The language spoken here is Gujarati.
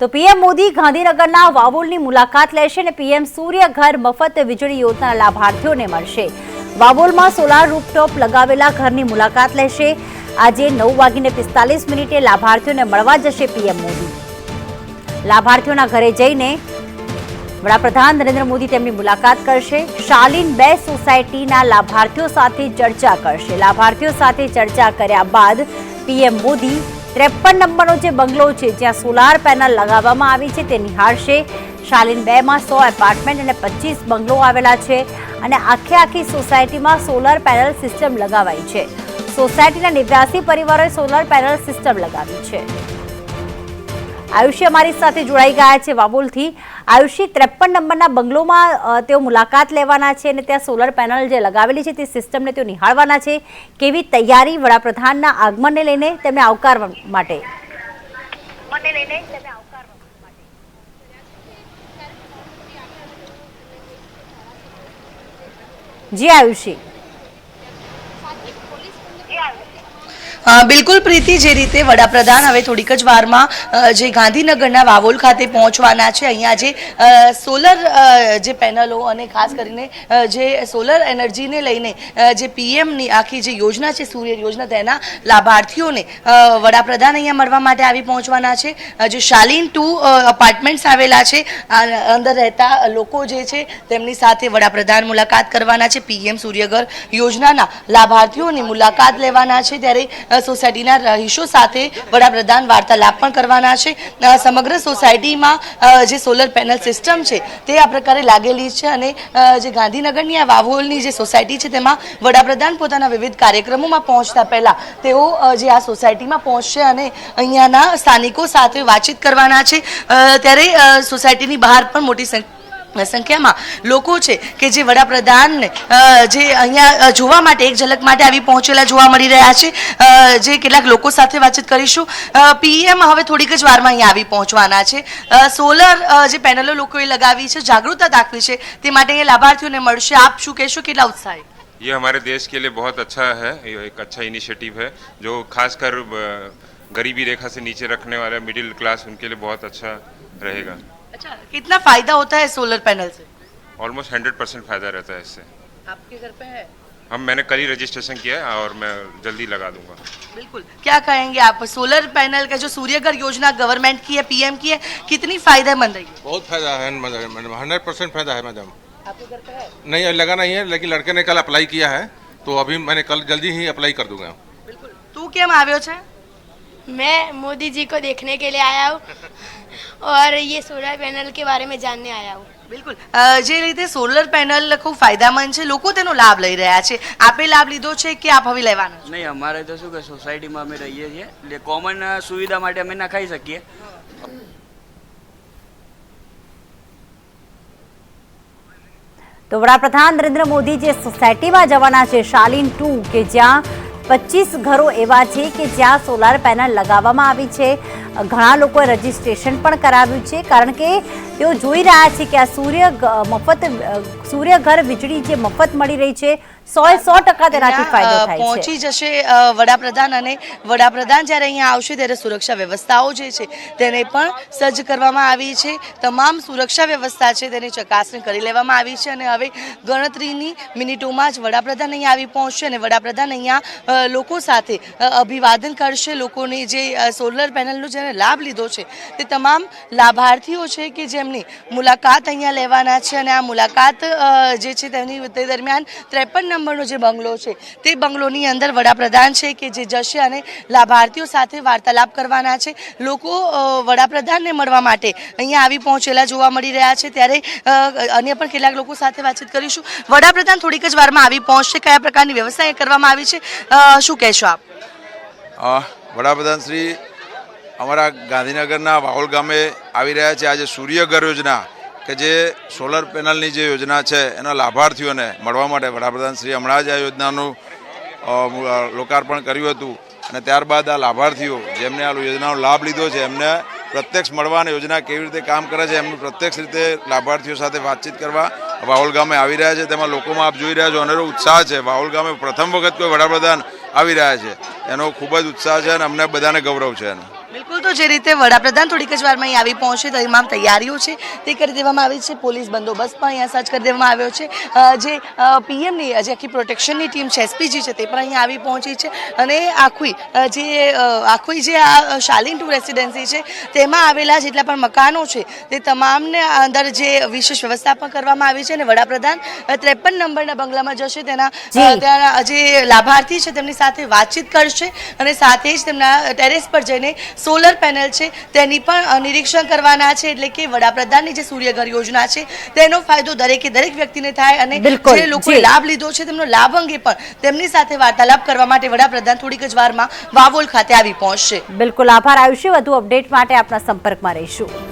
તો પીએમ મોદી ગાંધીનગરના વાવોલની મુલાકાત લેશે અને પીએમ સૂર્ય ઘર મફત વીજળી યોજના લાભાર્થીઓને મળશે. વાવોલમાં સોલાર રૂપટોપ લગાવેલા ઘરની મુલાકાત લેશે. આજે નવ વાગીને પિસ્તાલીસ મિનિટે લાભાર્થીઓને મળવા જશે પીએમ મોદી. લાભાર્થીઓના ઘરે જઈને વડાપ્રધાન નરેન્દ્ર મોદી તેમની મુલાકાત કરશે. શાલીન બે સોસાયટીના લાભાર્થીઓ સાથે ચર્ચા કરશે. લાભાર્થીઓ સાથે ચર્ચા કર્યા બાદ પીએમ મોદી ત્રેપન નંબરનો જે બંગલો છે, જ્યાં સોલાર પેનલ લગાવવામાં આવી છે, તે નિહાળશે. શાલીન બેમાં સો એપાર્ટમેન્ટ અને પચીસ બંગલો આવેલા છે અને આખે આખી સોસાયટીમાં સોલાર પેનલ સિસ્ટમ લગાવાઈ છે. સોસાયટીના નેવ્યાસી પરિવારોએ સોલાર પેનલ સિસ્ટમ લગાવી છે. આયુષી અમારી સાથે જોડાઈ ગયા છે વાબુલથી. આયુષી ત્રેપન નંબરના બંગલોમાં તેઓ મુલાકાત લેવાના છે અને ત્યાં સોલર પેનલ જે લગાવેલી છે તે સિસ્ટમને તેઓ નિહાળવાના છે. કેવી તૈયારી વડાપ્રધાનના આગમનને લઈને તેમને આવકારવા માટે? જી આયુષી. બિલકુલ પ્રીતિ, જે રીતે વડાપ્રધાન હવે થોડીક જ વારમાં જે ગાંધીનગરના વાવોલ ખાતે પહોંચવાના છે, અહીંયા જે સોલર જે પેનલો અને ખાસ કરીને જે સોલર એનર્જીને લઈને જે પીએમની આખી જે યોજના છે, સૂર્ય યોજના, તેના લાભાર્થીઓને વડાપ્રધાન અહીંયા મળવા માટે આવી પહોંચવાના છે. જે શાલીન ટુ અપાર્ટમેન્ટ્સ આવેલા છે અંદર રહેતા લોકો જે છે, તેમની સાથે વડાપ્રધાન મુલાકાત કરવાના છે. પીએમ સૂર્યઘર યોજનાના લાભાર્થીઓની મુલાકાત લેવાના છે, ત્યારે સોસાયટીના રહીશો સાથે વડાપ્રધાન વાર્તાલાપ પણ કરવાના છે. સમગ્ર સોસાયટીમાં જે સોલર પેનલ સિસ્ટમ છે, તે આ પ્રકારે લાગેલી છે અને જે ગાંધીનગરની આ વાવોલની જે સોસાયટી છે, તેમાં વડાપ્રધાન પોતાના વિવિધ કાર્યક્રમોમાં પહોંચતા પહેલા તેઓ જે આ સોસાયટીમાં પહોંચશે અને અહીંયાના સ્થાનિકો સાથે વાતચીત કરવાના છે. ત્યારે સોસાયટીની બહાર પણ મોટી સંખ્યા સંખ્યામાં લોકો છે કે જે વડાપ્રધાનને અ, જે અહીંયા અ, જોવા માટે એક ઝલક માટે આવી પહોંચેલા જોવા મળી રહ્યા છે અ, જે કેટલાક લોકો સાથે વાતચીત કરીશું પીએમ હવે થોડીક જ વારમાં અહીંયા આવી પહોંચવાના છે અ, સોલર અ, જે પેનલો લોકોએ લગાવી છે જાગૃતતા દાખવી છે તે માટે અહીંયા લાભાર્થીઓને મળશે આપ શું કહેશો કેટલા ઉત્સાહી ये हमारे देश के लिए बहुत अच्छा है ये एक अच्छा इनिशिएटिव है जो खासकर अ, गरीबी रेखा से नीचे रखने वाले मिडिल क्लास उनके लिए बहुत अच्छा रहेगा अच्छा कितना फ़ायदा होता है सोलर पैनल से? ऑलमोस्ट हंड्रेड परसेंट फ़ायदा रहता है इससे। आपके घर पे है? हम मैंने कल ही रजिस्ट्रेशन किया है और मैं जल्दी लगा दूँगा। बिल्कुल। क्या कहेंगे आप सोलर पैनल का जो सूर्यघर योजना गवर्नमेंट की है पीएम की है कितनी फ़ायदेमंद है बहुत फ़ायदा है मैडम। हंड्रेड परसेंट फ़ायदा है मैडम। आपके घर पे है? नहीं लगा नहीं है लेकिन लड़के ने कल अप्लाई किया है तो अभी मैंने कल जल्दी ही अप्लाई कर दूँगा। बिल्कुल। तू क्या आव्यो मैं मोदी जी को देखने के लिए आया हूँ। और ये सोलर पैनल के बारे में जानने आया हूँ બિલકુલ અ, જે રીતે સોલર પેનલ ખૂબ ફાયદામંદ છે લોકો તેનો લાભ લઈ રહ્યા છે આપે લાભ લીધો છે કે આપ હવે લેવાના છો? નહીં અમારે તો શું કે સોસાયટીમાં અમે રહીએ છીએ એટલે કોમન સુવિધા માટે અમે નખાઈ શકીએ તો વડાપ્રધાન નરેન્દ્ર મોદી જે સોસાયટીમાં જવાના છે શાલીન ટુ કે જ્યાં પચીસ ઘરો એવા છે કે જ્યાં સોલાર પેનલ લગાવવામાં આવી છે. ઘણા લોકોએ રજીસ્ટ્રેશન પણ કરાવ્યું છે, કારણ કે તેઓ જોઈ રહ્યા છે કે આ સૂર્ય મફત સૂર્યઘર વીજળી જે મફત મળી રહી છે સો સો ટકા તેનાથી ફાયદો થાય પહોંચી જશે વડાપ્રધાન અને વડાપ્રધાન જ્યારે અહીંયા આવશે ત્યારે સુરક્ષા વ્યવસ્થાઓ જે છે તેને પણ સજ્જ કરવામાં આવી છે. તમામ સુરક્ષા વ્યવસ્થા છે તેની ચકાસણી કરી લેવામાં આવી છે અને હવે ગણતરીની મિનિટોમાં જ વડાપ્રધાન અહીંયા આવી પહોંચશે અને વડાપ્રધાન અહીંયા લોકો સાથે અભિવાદન કરશે. લોકોની જે સોલર પેનલનો જેને લાભ લીધો છે તે તમામ લાભાર્થીઓ છે કે જેમની મુલાકાત અહીંયા લેવાના છે અને આ મુલાકાત જે છે તેની તે દરમિયાન ત્રેપન નંબરનો જે બંગલો છે, તે બંગલોની અંદર વડાપ્રધાન છે કે જે જશે અને લાભાર્થીઓ સાથે વાર્તાલાપ કરવાના છે. લોકો વડાપ્રધાનને મળવા માટે અહીંયા આવી પહોંચેલા જોવા મળી રહ્યા છે. ત્યારે અન્ય પણ કેટલાક લોકો સાથે વાતચીત કરીશું. વડાપ્રધાન થોડીક જ વારમાં આવી પહોંચશે. કયા પ્રકારની વ્યવસ્થા કરવામાં આવી છે? શું કહેશો આપ? વડાપ્રધાન શ્રી, અમારા ગાંધીનગરના વાહોલ ગામે આવી રહ્યા છે. આજે સૂર્યઘર યોજના કે જે સોલર પેનલની જે યોજના છે, એના લાભાર્થીઓને મળવા માટે વડાપ્રધાન શ્રી હમણાં જ આ યોજનાનું લોકાર્પણ કર્યું હતું. અને ત્યારબાદ આ લાભાર્થીઓ, જેમને આ યોજનાનો લાભ લીધો છે, એમને પ્રત્યક્ષ મળવા અને યોજના કેવી રીતે કામ કરે છે, એમનું પ્રત્યક્ષ રીતે લાભાર્થીઓ સાથે વાતચીત કરવા વાહોલ ગામે આવી રહ્યા છે. તેમાં લોકોમાં આપ જોઈ રહ્યા છો, અનેરો ઉત્સાહ છે. વાહોલ ગામે પ્રથમ વખત કોઈ વડાપ્રધાન આવી રહ્યા છે. એનો ખૂબ જ ઉત્સાહ છે અને અમને બધાને ગૌરવ છે એનો. બિલકુલ તો જે રીતે વડાપ્રધાન થોડીક જ વારમાં અહીં આવી પહોંચે તો તમામ તૈયારીઓ છે તે કરી દેવામાં આવી છે. પોલીસ બંદોબસ્ત પણ અહીંયા સજ્જ કરી દેવામાં આવ્યો છે. જે પીએમની જે આખી પ્રોટેક્શનની ટીમ છે એસપીજી છે તે પણ અહીંયા આવી પહોંચી છે. અને આખું અ, જે આખુઈ જે આ શાલિન ટુ રેસિડેન્સી છે તેમાં આવેલા જેટલા પણ મકાનો છે તે તમામને અંદર જે વિશેષ વ્યવસ્થા પણ કરવામાં આવી છે અને વડાપ્રધાન ત્રેપન નંબરના બંગલામાં જશે. તેના ત્યાંના જે લાભાર્થી છે તેમની સાથે વાતચીત કરશે અને સાથે જ તેમના ટેરેસ પર જઈને સોલર પેનલ છે તેની પણ નિરીક્ષણ કરવાના છે એટલે કે વડાપ્રધાનની જે સૂર્યઘર યોજના છે તેનો ફાયદો દરેકે દરેક વ્યક્તિને થાય અને જે લોકોએ લાભ લીધો છે તેમનો લાભ અંગે પણ તેમની સાથે વાર્તાલાપ કરવા માટે વડાપ્રધાન થોડીક જ વારમાં વાવોલ ખાતે આવી પહોંચશે. બિલકુલ આભાર આયુષ્ય વધુ અપડેટ માટે આપના સંપર્કમાં રહીશું.